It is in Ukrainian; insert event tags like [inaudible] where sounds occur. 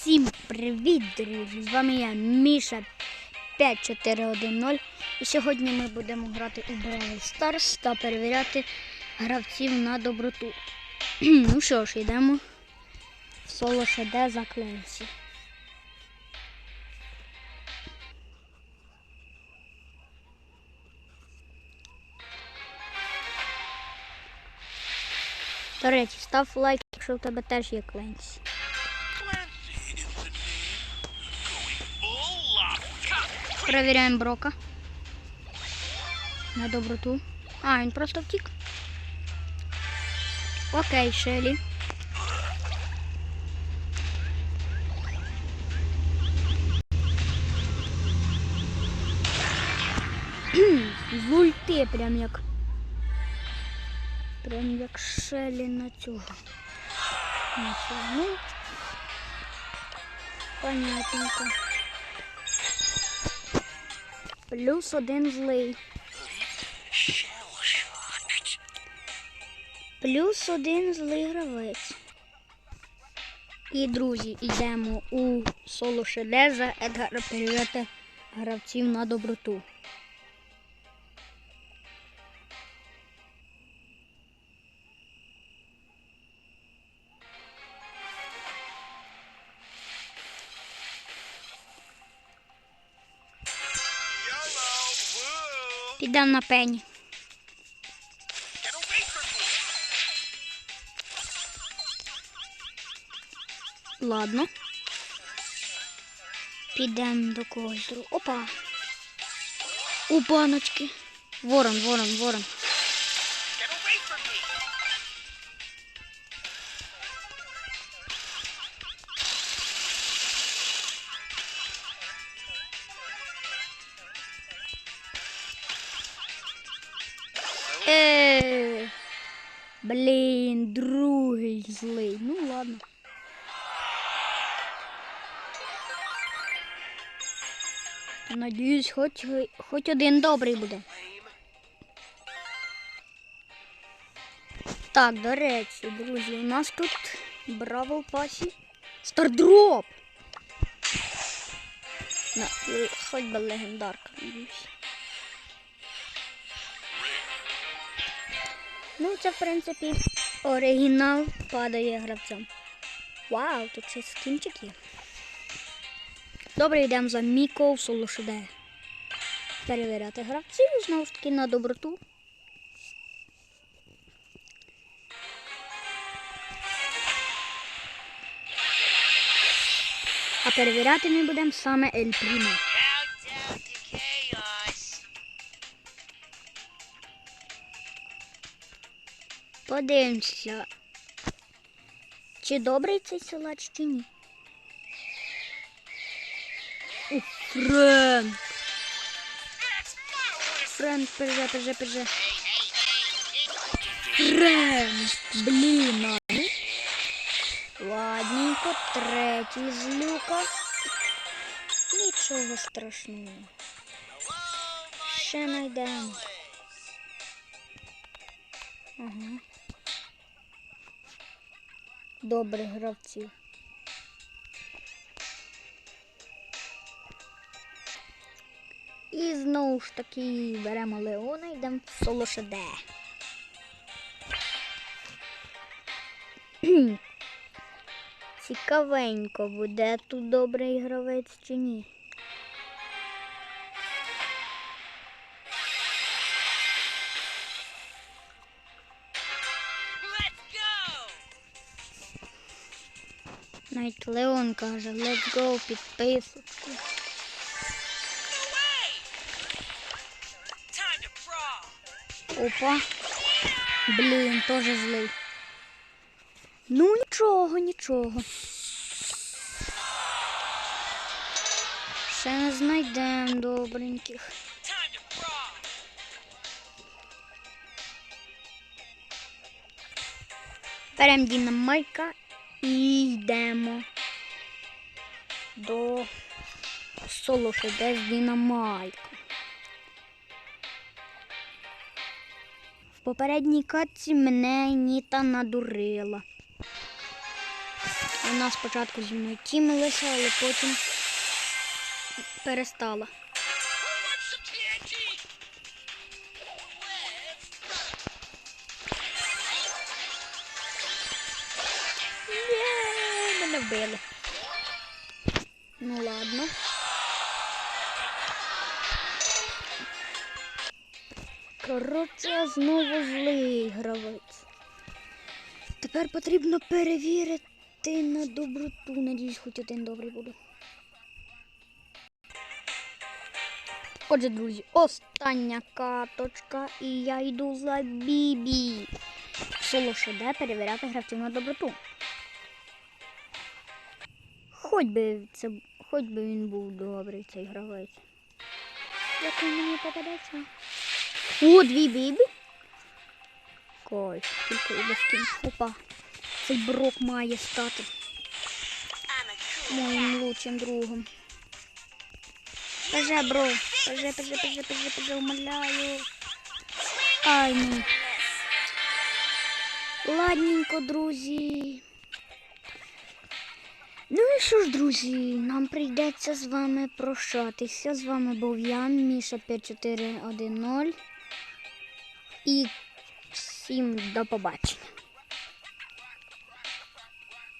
Всім привіт, друзі! З вами я, Міша 5410. І сьогодні ми будемо грати у Brawl Stars та перевіряти гравців на доброту. [clears throat] ну що ж, йдемо в соло ШД за Кленсі. До речі, став лайк, якщо в тебе теж є Кленсі. Перевіряємо Брока. На доброту. А, він просто втік. Окей, Шелі. З ульти прям як. Прям як Шелі на цього. На цього. Ну, понятненько. Плюс один злий. Плюс один злий гравець. І, друзі, йдемо у соло Шедеза Едгара перевіряти гравців на доброту. Підемо на пені. Ладно. Підемо до когось другого. Опа. У баночки. Ворон, ворон, ворон. Блін, другий злий. Ну ладно. Надіюсь, хоч, хоч один добрий буде. Так, до речі, друзі, у нас тут браво пасі. Стардроп! Хоч би легендарка, надіюсь. Ну, це, в принципі, оригінал падає гравцям. Вау, тут ще скінчик є. Добре, йдемо за Міко Солошиде. Перевіряти гравців знову ж таки на доброту. А перевіряти ми будемо саме Ель Прімо. Подивимося, чи добрий цей силач, чи ні. О, Френк! Френк, перже, перже, перже. Френк! Блін, а ну. Ладненько, третій з люка. Нічого страшного. Ще знайдемо. Ага. Добрих гравців. І знову ж таки беремо Леона і йдемо в соло ШД. Цікавенько, буде тут добрий гравець чи ні. Навіть Леон каже, let's go, brawl! Опа. Блін, теж злий. Ну нічого, нічого. Ще не знайдемо добреньких. To brawl! І йдемо до соло де з динамайка. В попередній катці мене Ніта надурила. Вона спочатку зі мною тімилася, але потім перестала. Є. Ну ладно. Коротше, знову злий гравець. Тепер потрібно перевірити на доброту. Надіюсь, хоч один добрий буде. Отже, друзі, остання каточка, і я йду за Бібі. Соло ШД перевіряти гравців на доброту. Хоч би це, хоч би він був добрий, цей гравець. Як він мені попадеться? О, дві бібі. Кой, тільки і без. Опа. Цей брок має стати моїм лучшим другом. Поже, бро. Поже, поже, поже, поже, поже, умоляю. Ай, ну. Ладненько, друзі. Ну і що ж, друзі, нам прийдеться з вами прощатися. З вами був я, Міша 5410. І всім до побачення.